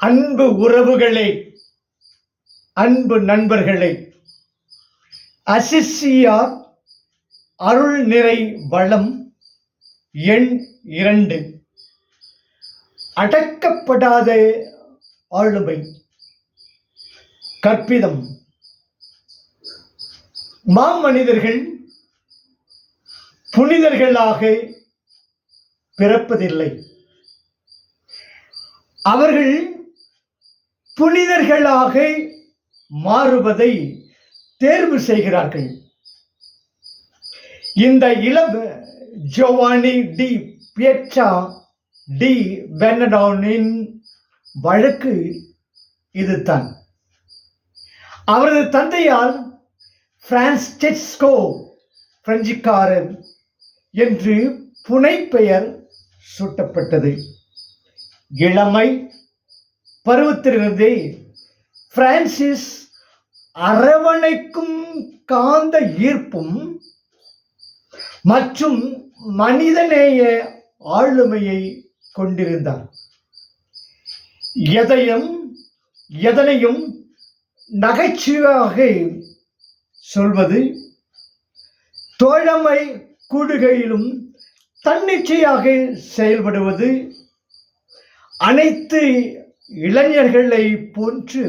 அன்பு உறவுகளே அன்பு நண்பர்களே அசிசியா அருள் நிறை வளம் எண் இரண்டு. அடக்கப்படாத ஆளுமை கற்பிதம். மாமனிதர்கள் புனிதர்களாக பிறப்பதில்லை. அவர்கள் புனிதர்களாக மாறுவதை தேர்வு செய்கிறார்கள். இந்த இளம் ஜோவானி டி பியட்சா டி பென்னடோனின் வழக்கு இதுதான். அவரது தந்தையால் பிரான்ஸ்டெஸ்கோ பிரெஞ்சுக்காரன் என்று புனைப்பெயர் சூட்டப்பட்டது. இளமை பருவத்திலிருந்தே பிரான்சிஸ் அரவணைக்கும் காந்த ஈர்ப்பும் மற்றும் மனிதநேய ஆளுமையை கொண்டிருந்தார் எதையும் எதனையும் நகைச்சுவையாக சொல்வது தோழமை கூடுகையிலும் தன்னிச்சையாக செயல்படுவது அனைத்து இளைஞர்களை போன்று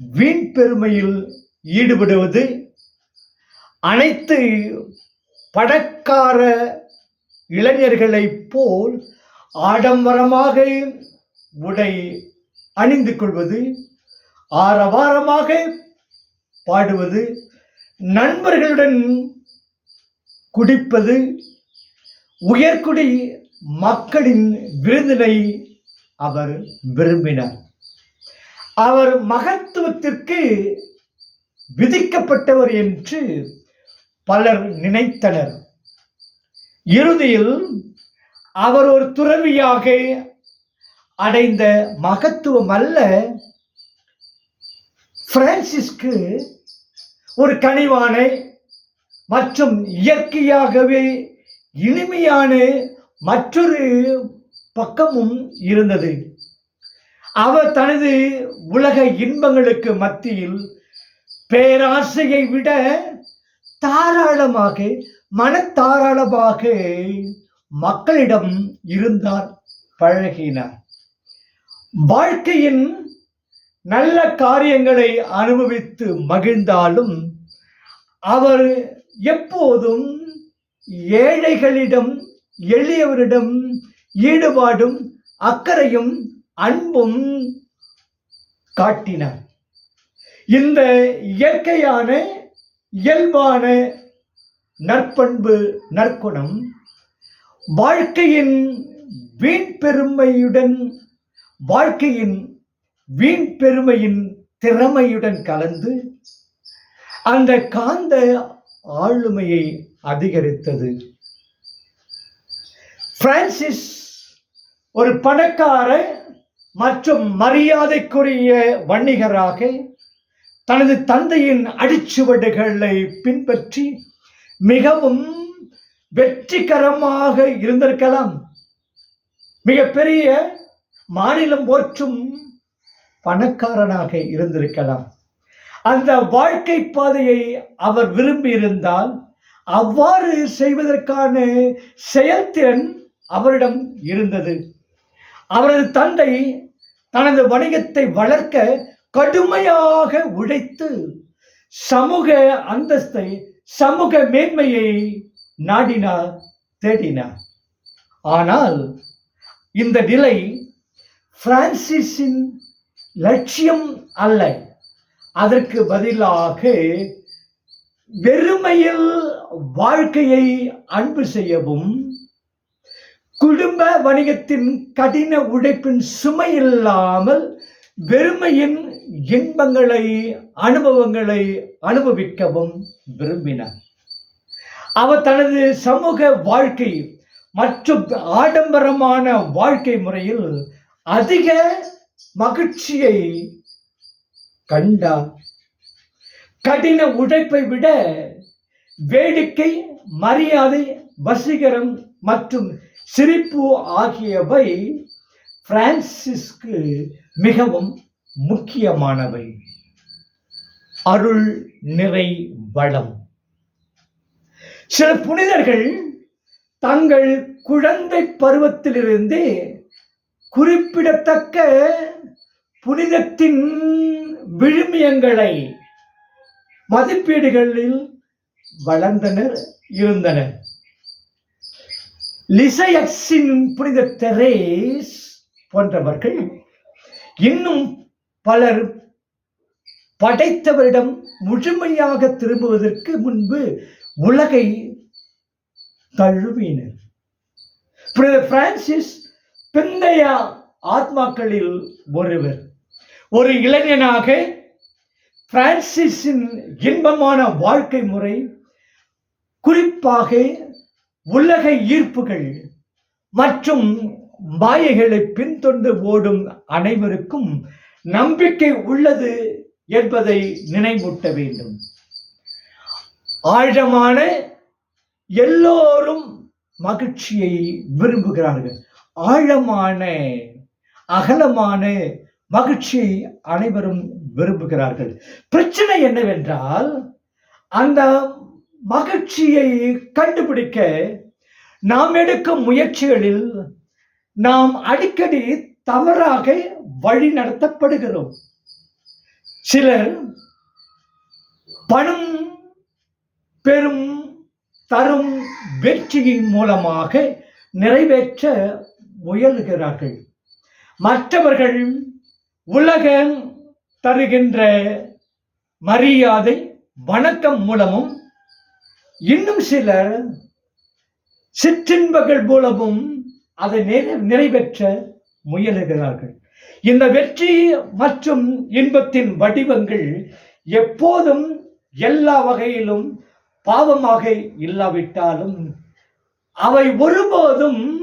வீண் பெருமையில் ஈடுபடுவது அனைத்து பணக்கார இளைஞர்களைப் போல் ஆடம்பரமாக உடை அணிந்து கொள்வது ஆரவாரமாக பாடுவது நண்பர்களுடன் குடிப்பது உயர்குடி மக்களின் விருந்தினை அவர் விரும்பினார். அவர் மகத்துவத்திற்கு விதிக்கப்பட்டவர் என்று பலர் நினைத்தனர். இறுதியில் அவர் ஒரு துறவியாக அடைந்த மகத்துவம் அல்ல. பிரான்சிஸ்க்கு ஒரு கனிவான மற்றும் இயற்கையாகவே இனிமையான மற்றொரு பக்கமும் இருந்தது. அவர் தனது உலக இன்பங்களுக்கு மத்தியில் பேராசையை விட தாராளமாக மனத்தாராளமாக மக்களிடம் இருந்தார் பழகினார். வாழ்க்கையின் நல்ல காரியங்களை அனுபவித்து மகிழ்ந்தாலும் அவர் எப்போதும் ஏழைகளிடம் எளியவரிடம் ஈடுபாடும் அக்கறையும் அன்பும் காட்டினார் இந்த இயற்கையான இயல்பான நற்பண்பு நற்குணம் வாழ்க்கையின் வீண் பெருமையுடன் வாழ்க்கையின் வீண் பெருமையின் திறமையுடன் கலந்து அந்த காந்த ஆளுமையை அதிகரித்தது. பிரான்சிஸ் ஒரு பணக்கார மற்றும் மரியாதைக்குரிய வணிகராக தனது தந்தையின் அடிச்சுவடுகளை பின்பற்றி மிகவும் வெற்றிகரமாக இருந்திருக்கலாம். மிகப்பெரிய மாநிலம் போற்றும் பணக்காரனாக இருந்திருக்கலாம். அந்த வாழ்க்கை பாதையை அவர் விரும்பியிருந்தால் அவ்வாறு செய்வதற்கான செயல்திறன் அவரிடம் இருந்தது. அவரது தந்தை தனது வணிகத்தை வளர்க்க கடுமையாக உழைத்து சமூக அந்தஸ்தை சமூக மேன்மையை நாடினார் தேடினார். ஆனால் இந்த நிலை பிரான்சிஸின் லட்சியம் அல்ல. அதற்கு பதிலாக வெறுமையில் வாழ்க்கையை அன்பு செய்யவும் குடும்ப வணிகத்தின் கடின உழைப்பின் சுமை இல்லாமல் வெறுமையின் இன்பங்களை அனுபவங்களை அனுபவிக்கவும் விரும்பினார். அவர் தனது சமூக வாழ்க்கை மற்றும் ஆடம்பரமான வாழ்க்கை முறையில் அதிக மகிழ்ச்சியை கண்டார். கடின உழைப்பை விட வேடிக்கை மரியாதை வசீகரம் மற்றும் சிரிப்பு ஆகியவை பிரான்சிஸ்க்கு மிகவும் முக்கியமானவை. அருள் நிறை வளம். சில புனிதர்கள் தங்கள் குழந்தை பருவத்திலிருந்தே குறிப்பிடத்தக்க புனிதத்தின் விழுமியங்களை மதிப்பீடுகளில் வளர்ந்தனர் இருந்தனர். லிசையக்ஸின் புனித தெரேஸ் போன்றவர்கள் இன்னும் பலர் படைத்தவரிடம் முழுமையாக திரும்புவதற்கு முன்பு உலகை தழுவினர். புனித பிரான்சிஸ் பிந்தைய ஆத்மாக்களில் ஒருவர். ஒரு இளைஞனாக பிரான்சிஸின் இன்பமான வாழ்க்கை முறை குறிப்பாக உலக ஈர்ப்புகள் மற்றும் மாயைகளை பின்தொடர்ந்து ஓடும் அனைவருக்கும் நம்பிக்கை உள்ளது என்பதை நினைவூட்ட வேண்டும். ஆழமான எல்லோரும் மகிழ்ச்சியை விரும்புகிறார்கள். ஆழமான அகலமான மகிழ்ச்சியை அனைவரும் விரும்புகிறார்கள். பிரச்சனை என்னவென்றால் அந்த மகிழ்ச்சியை கண்டுபிடிக்க நாம் எடுக்கும் முயற்சிகளில் நாம் அடிக்கடி தவறாக வழி நடத்தப்படுகிறோம். சிலர் பணம் பெரும் தரும் வெற்றியின் மூலமாக நிறைவேற்ற முயலுகிறார்கள். மற்றவர்கள் உலகம் தருகின்ற மரியாதை வணக்கம் மூலமும் இன்னும் சிலர் சிற்றின்பங்கள் மூலமும் அதை நிறை- நிறைவேற்ற முயலுகிறார்கள். இந்த வெற்றி மற்றும் இன்பத்தின் வடிவங்கள் எப்போதும் எல்லா வகையிலும் பாவமாக இல்லாவிட்டாலும் அவை ஒருபோதும்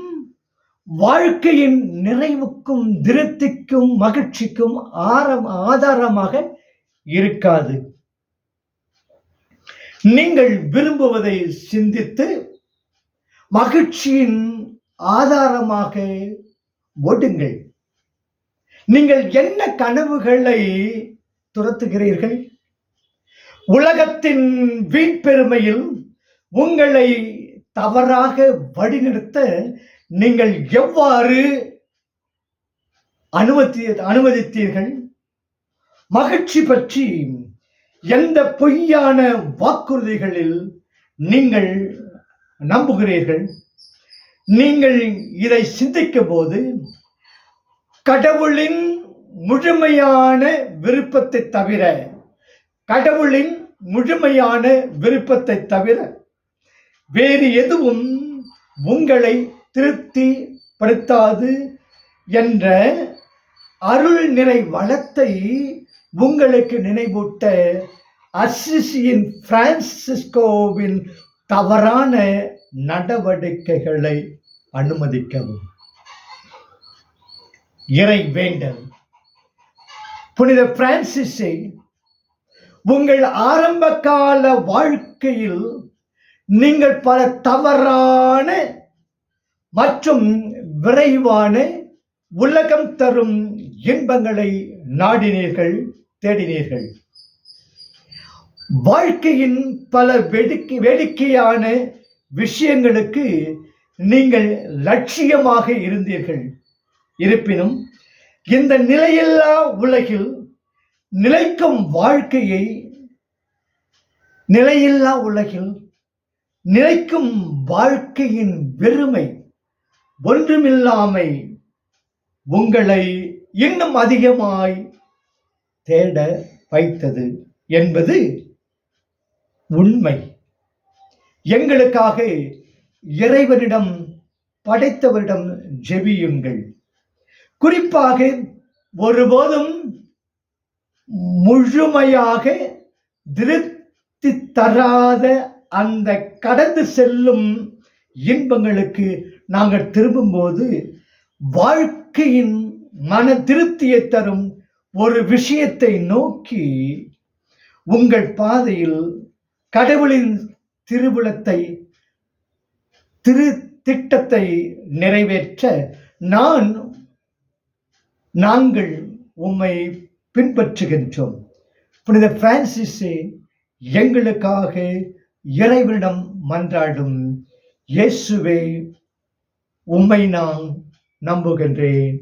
வாழ்க்கையின் நிறைவுக்கும் திருப்திக்கும் மகிழ்ச்சிக்கும் ஆரம் ஆதாரமாக இருக்காது. நீங்கள் விரும்புவதை சிந்தித்து மகிழ்ச்சியின் ஆதாரமாக ஓடுங்கள் நீங்கள் என்ன கனவுகளை துரத்துகிறீர்கள்? உலகத்தின் வீண்பெருமையில் உங்களை தவறாக வழிநடத்த நீங்கள் எவ்வாறு அனுமதி அனுமதித்தீர்கள்? மகிழ்ச்சி பற்றி எந்த பொய்யான வாக்குறுதிகளில் நீங்கள் நம்புகிறீர்கள்? நீங்கள் இதை சிந்திக்கும் போது கடவுளின் முழுமையான விருப்பத்தை தவிர கடவுளின் முழுமையான விருப்பத்தை தவிர வேறு எதுவும் உங்களை திருப்திப்படுத்தாது என்ற அருள் நிறை வளத்தை உங்களுக்கு நினைவூட்ட அசிசியின் பிரான்சிஸ்கோவின் தவறான நடவடிக்கைகளை அனுமதிக்கவும். இறை வேண்டல். புனித பிரான்சிஸை உங்கள் ஆரம்ப கால வாழ்க்கையில் நீங்கள் பல தவறான மற்றும் விரைவான உலகம் தரும் இன்பங்களை நாடினீர்கள். தேடினீர்கள். வாழ்க்கையின் பல வேடிக்கை வேடிக்கையான விஷயங்களுக்கு நீங்கள் லட்சியமாக இருந்தீர்கள். இருப்பினும் இந்த நிலையில்லா உலகில் நிலைக்கும் வாழ்க்கையை நிலையில்லா உலகில் நிலைக்கும் வாழ்க்கையின் வெறுமை ஒன்றுமில்லாமை உங்களை இன்னும் அதிகமாய் தேட வைத்தது என்பது உண்மை. எங்களுக்காக இறைவனிடம் படைத்தவரிடம் ஜெபியுங்கள். குறிப்பாக ஒருபோதும் முழுமையாக திருப்தி தராத அந்த கடந்து செல்லும் இன்பங்களுக்கு நாங்கள் திரும்பும்போது வாழ்க்கையின் மன திருப்தியை தரும் ஒரு விஷயத்தை நோக்கி உங்கள் பாதையில் கடவுளின் திருவிழத்தை திரு திட்டத்தை நிறைவேற்ற நான் நாங்கள் உம்மை பின்பற்றுகின்றோம். புனித பிரான்சிஸே எங்களுக்காக இறைவனிடம் மன்றாடும் இயேசுவே உம்மை நான் நம்புகின்றேன்.